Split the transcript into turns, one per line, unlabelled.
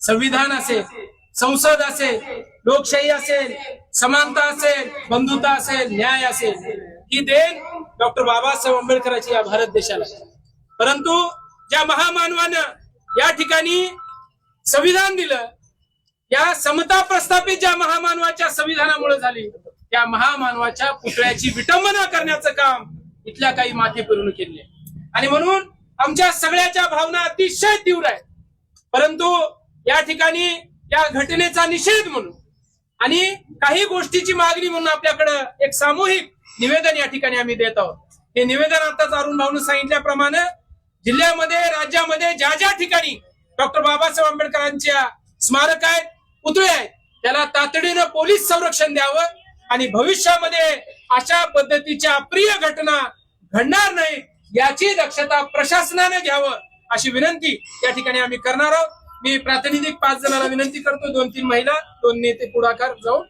संविधान असेल संसद असेल लोकशाही असेल समानता असेल बंधुता असेल न्याय असेल ही देण डॉक्टर बाबासाहेब आंबेडकरांची या भारत देशाला परंतु ज्या महामानवानं या ठिकाणी संविधान दिलं या समता प्रस्थापित ज्या महामानवाच्या संविधानामुळे झाली त्या महामानवाच्या पुतळ्याची विटंबना करण्याचं काम इथल्या काही माथे केले आणि म्हणून आमच्या सगळ्याच्या भावना अतिशय तीव्र आहेत. परंतु या ठिकाणी या घटनेचा निषेध म्हणून आणि काही गोष्टीची मागणी म्हणून आपल्याकडं एक सामूहिक निवेदन या ठिकाणी आम्ही देत आहोत. हे निवेदन आताच अरुण भाऊन सांगितल्याप्रमाणे जिल्ह्यामध्ये राज्यामध्ये ज्या ज्या ठिकाणी डॉक्टर बाबासाहेब आंबेडकरांच्या स्मारक आहेत पुतळे आहेत त्याला तातडीनं पोलीस संरक्षण द्यावं आणि भविष्यामध्ये अशा पद्धतीच्या अप्रिय घटना घडणार नाही याची दक्षता प्रशासनाने घ्यावं. अशी विनंती या ठिकाणी आम्ही करणार आहोत. मी प्रातिनिधिक पाच जणांना विनंती करतो दोन तीन महिला दोन नेते पुढाकार जाऊन